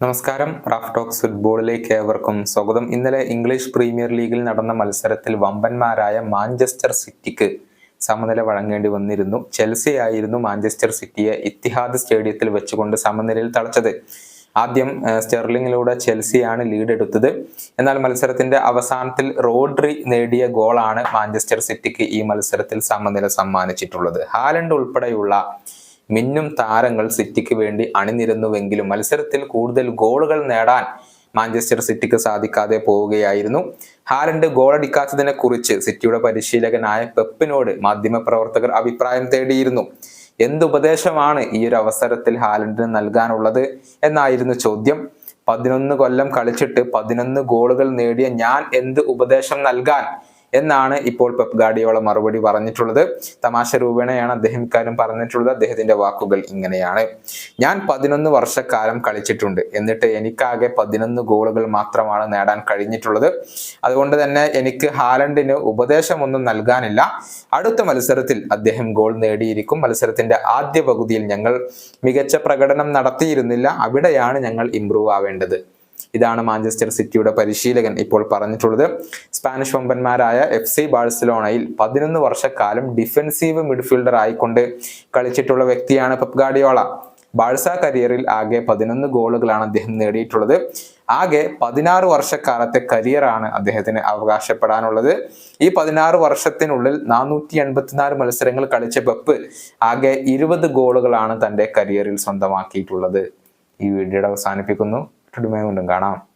നമസ്കാരം. Raf talks ഫുട്ബോളിലേക്ക് ഏവർക്കും സ്വാഗതം. ഇന്നലെ ഇംഗ്ലീഷ് പ്രീമിയർ ലീഗിൽ നടന്ന മത്സരത്തിൽ വമ്പന്മാരായ മാഞ്ചസ്റ്റർ സിറ്റിക്ക് സമനില വഴങ്ങേണ്ടി വന്നിരുന്നു. ചെൽസി ആയിരുന്നു മാഞ്ചസ്റ്റർ സിറ്റിയെ ഇത്തിഹാദ് സ്റ്റേഡിയത്തിൽ വെച്ചുകൊണ്ട് സമനിലയിൽ തളച്ചത്. ആദ്യം സ്റ്റെർലിങ്ങിലൂടെ ചെൽസിയാണ് ലീഡ് എടുത്തത് എന്നാൽ മത്സരത്തിന്റെ അവസാനത്തിൽ റോഡ്രി നേടിയ ഗോളാണ് മാഞ്ചസ്റ്റർ സിറ്റിക്ക് ഈ മത്സരത്തിൽ സമനില സമ്മാനിച്ചിട്ടുള്ളത്. ഹാലൻഡ് ഉൾപ്പെടെയുള്ള മിന്നും താരങ്ങൾ സിറ്റിക്ക് വേണ്ടി അണിനിരുന്നുവെങ്കിലും മത്സരത്തിൽ കൂടുതൽ ഗോളുകൾ നേടാൻ മാഞ്ചസ്റ്റർ സിറ്റിക്ക് സാധിക്കാതെ പോവുകയായിരുന്നു. ഹാലൻഡ് ഗോളടിക്കാത്തതിനെ കുറിച്ച് സിറ്റിയുടെ പരിശീലകനായ പെപ്പിനോട് മാധ്യമപ്രവർത്തകർ അഭിപ്രായം തേടിയിരുന്നു. എന്തുപദേശമാണ് ഈ ഒരു അവസരത്തിൽ ഹാലൻഡിന് നൽകാനുള്ളത് എന്നായിരുന്നു ചോദ്യം. പതിനൊന്ന് കൊല്ലം കളിച്ചിട്ട് പതിനൊന്ന് ഗോളുകൾ നേടിയ ഞാൻ എന്ത് ഉപദേശം നൽകാൻ എന്നാണ് ഇപ്പോൾ പെപ് ഗാഡിയോള മറുപടി പറഞ്ഞിട്ടുള്ളത്. തമാശ രൂപേണയാണ് അദ്ദേഹം ഇക്കാര്യം പറഞ്ഞിട്ടുള്ളത്. അദ്ദേഹത്തിന്റെ വാക്കുകൾ ഇങ്ങനെയാണ്. ഞാൻ പതിനൊന്ന് വർഷക്കാലം കളിച്ചിട്ടുണ്ട്. എന്നിട്ട് എനിക്കാകെ പതിനൊന്ന് ഗോളുകൾ മാത്രമാണ് നേടാൻ കഴിഞ്ഞിട്ടുള്ളത്. അതുകൊണ്ട് തന്നെ എനിക്ക് ഹാലൻഡിന് ഉപദേശമൊന്നും നൽകാനില്ല. അടുത്ത മത്സരത്തിൽ അദ്ദേഹം ഗോൾ നേടിയിരിക്കും. മത്സരത്തിന്റെ ആദ്യ പകുതിയിൽ ഞങ്ങൾ മികച്ച പ്രകടനം നടത്തിയിരുന്നില്ല. അവിടെയാണ് ഞങ്ങൾ ഇംപ്രൂവ് ആവേണ്ടത്. ഇതാണ് മാഞ്ചസ്റ്റർ സിറ്റിയുടെ പരിശീലകൻ ഇപ്പോൾ പറഞ്ഞിട്ടുള്ളത്. സ്പാനിഷ് വമ്പന്മാരായ എഫ് സി ബാഴ്സലോണയിൽ പതിനൊന്ന് വർഷക്കാലം ഡിഫൻസീവ് മിഡ്ഫീൽഡർ ആയിക്കൊണ്ട് കളിച്ചിട്ടുള്ള വ്യക്തിയാണ് പെപ് ഗാഡിയോള ബാഴ്സ കരിയറിൽ ആകെ പതിനൊന്ന് ഗോളുകളാണ് അദ്ദേഹം നേടിയിട്ടുള്ളത്. ആകെ പതിനാറ് വർഷക്കാലത്തെ കരിയറാണ് അദ്ദേഹത്തിന് അവകാശപ്പെടാനുള്ളത്. ഈ പതിനാറ് വർഷത്തിനുള്ളിൽ നാനൂറ്റി എൺപത്തിനാല് മത്സരങ്ങൾ കളിച്ച പെപ്പ് ആകെ ഇരുപത് ഗോളുകളാണ് തന്റെ കരിയറിൽ സ്വന്തമാക്കിയിട്ടുള്ളത്. ഈ വീഡിയോയുടെ അവസാനിപ്പിക്കുന്നു. വീണ്ടും കാണാം.